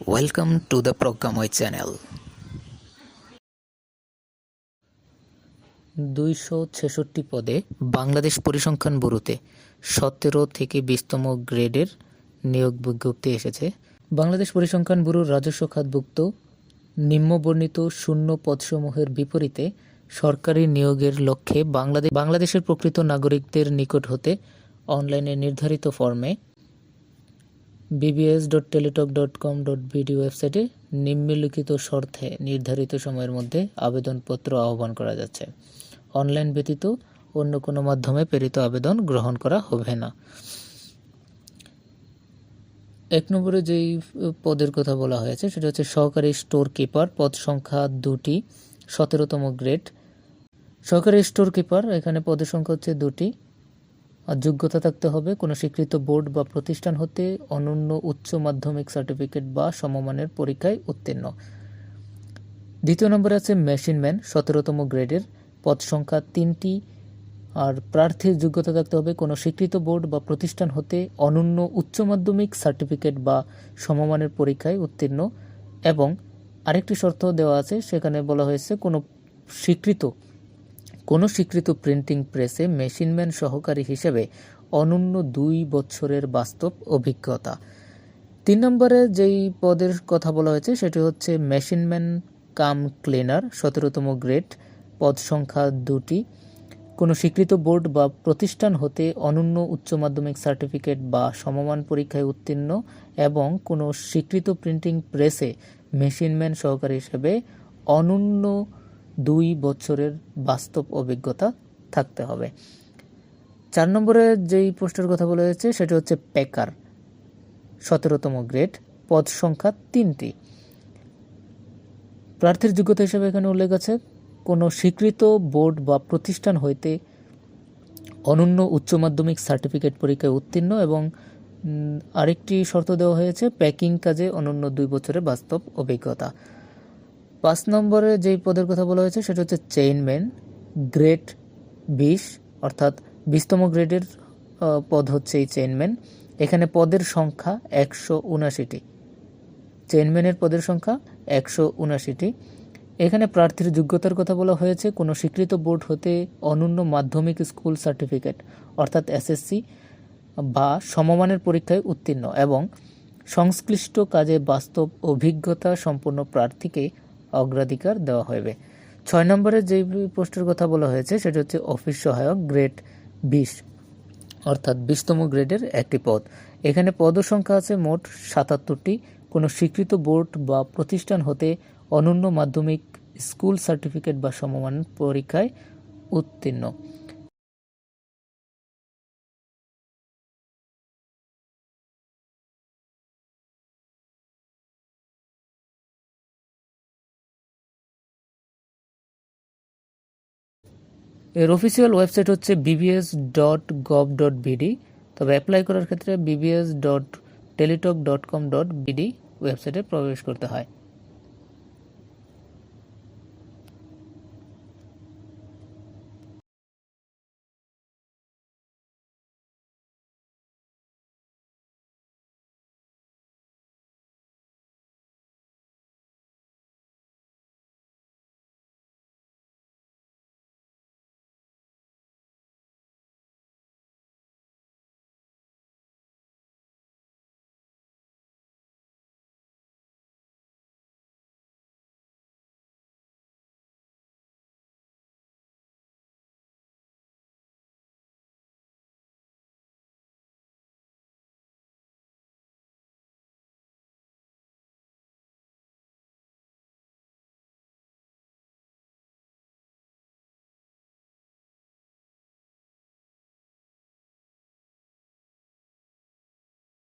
Welcome to the Programmoy channel দুইশো ছেষট্টি পদে বাংলাদেশ পরিসংখ্যান ব্যুরোতে সতেরো থেকে বিশতম গ্রেডের নিয়োগ বিজ্ঞপ্তি এসেছে। বাংলাদেশ পরিসংখ্যান ব্যুরোর রাজস্ব খাতভুক্ত নিম্নবর্ণিত শূন্য পদসমূহের বিপরীতে সরকারি নিয়োগের লক্ষ্যে বাংলাদেশ বাংলাদেশের প্রকৃত নাগরিকদের নিকট হতে অনলাইনে নির্ধারিত ফর্মে BBS dot Teletalk dot com dot BD ওয়েবসাইটে নিম্নলিখিত শর্তে নির্ধারিত সময়ের মধ্যে আবেদনপত্র আহ্বান করা যাচ্ছে। অনলাইন ব্যতীত অন্য কোনো মাধ্যমে প্রেরিত আবেদন গ্রহণ করা হবে না। এক নম্বরে যেই পদের কথা বলা হয়েছে, সেটা হচ্ছে সহকারী স্টোর কিপার পদ সংখ্যা দুটি, সতেরোতম গ্রেড সহকারী স্টোর কিপার এখানে পদের সংখ্যা হচ্ছে দুটি। যোগ্যতা থাকতে হবে। কোনো স্বীকৃত বোর্ড বা প্রতিষ্ঠান হতে অনন্য উচ্চ মাধ্যমিক সার্টিফিকেট বা সমমানের পরীক্ষায় উত্তীর্ণ। দ্বিতীয় নম্বরে আছে মেশিনম্যান সতেরোতম গ্রেডের। পদ সংখ্যা তিনটি। আর প্রার্থীর যোগ্যতা থাকতে হবে। কোনো স্বীকৃত বোর্ড বা প্রতিষ্ঠান হতে অনন্য উচ্চ মাধ্যমিক সার্টিফিকেট বা সমমানের পরীক্ষায় উত্তীর্ণ। এবং আরেকটি শর্ত দেওয়া আছে, সেখানে বলা হয়েছে কোনো স্বীকৃত কোনো স্বীকৃত প্রিন্টিং প্রেসে মেশিনম্যান সহকারী হিসেবে অনন্য দুই বছরের বাস্তব অভিজ্ঞতা। তিন নম্বরে যেই পদের কথা বলা হয়েছে, সেটি হচ্ছে মেশিনম্যান কাম ক্লিনার, সতেরোতম গ্রেড, পদ সংখ্যা দুটি। কোনো স্বীকৃত বোর্ড বা প্রতিষ্ঠান হতে অনন্য উচ্চ মাধ্যমিক সার্টিফিকেট বা সমমান পরীক্ষায় উত্তীর্ণ এবং কোনো স্বীকৃত প্রিন্টিং প্রেসে মেশিনম্যান সহকারী হিসেবে অনন্য দুই বছরের বাস্তব অভিজ্ঞতা থাকতে হবে। চার নম্বরে যেই পোস্টের কথা বলা হয়েছে, সেটা হচ্ছে প্যাকার সতেরোতম গ্রেড, পদ সংখ্যা তিনটি। প্রার্থীর যোগ্যতা হিসেবে এখানে উল্লেখ আছে, কোনো স্বীকৃত বোর্ড বা প্রতিষ্ঠান হইতে অনন্য উচ্চ মাধ্যমিক সার্টিফিকেট পরীক্ষায় উত্তীর্ণ এবং আরেকটি শর্ত দেওয়া হয়েছে, প্যাকিং কাজে অনন্য দুই বছরের বাস্তব অভিজ্ঞতা। পাঁচ নম্বরে যেই পদের কথা বলা হয়েছে, সেটা হচ্ছে চেইনম্যান গ্রেড বিশ, অর্থাৎ বিশতম গ্রেডের পদ হচ্ছে এই চেইনম্যান এখানে পদের সংখ্যা একশো উনাশিটি চেইনম্যানের পদের সংখ্যা একশো উনাশিটি এখানে প্রার্থীর যোগ্যতার কথা বলা হয়েছে। কোনো স্বীকৃত বোর্ড হতে অনন্য মাধ্যমিক স্কুল সার্টিফিকেট, অর্থাৎ এসএসসি, বা সমমানের পরীক্ষায় উত্তীর্ণ এবং সংশ্লিষ্ট কাজে বাস্তব অভিজ্ঞতা সম্পন্ন প্রার্থীকে অগ্রাধিকার দেওয়া হবে ছয় নম্বরের যে পোস্টের কথা বলা হয়েছে, সেটা হচ্ছে অফিস সহায়ক গ্রেড বিশ, অর্থাৎ বিশতম গ্রেডের একটি পদ। এখানে পদের সংখ্যা আছে মোট সাতাত্তরটি। কোনো স্বীকৃত বোর্ড বা প্রতিষ্ঠান হতে অনন্য মাধ্যমিক স্কুল সার্টিফিকেট বা সমমান পরীক্ষায় উত্তীর্ণ। এর অফিসিয়াল ওয়েবসাইট হচ্ছে BBS dot gov dot BD তবে অ্যাপ্লাই করার ক্ষেত্রে BBS dot Teletalk dot com dot BD ওয়েবসাইটে প্রবেশ করতে হয়।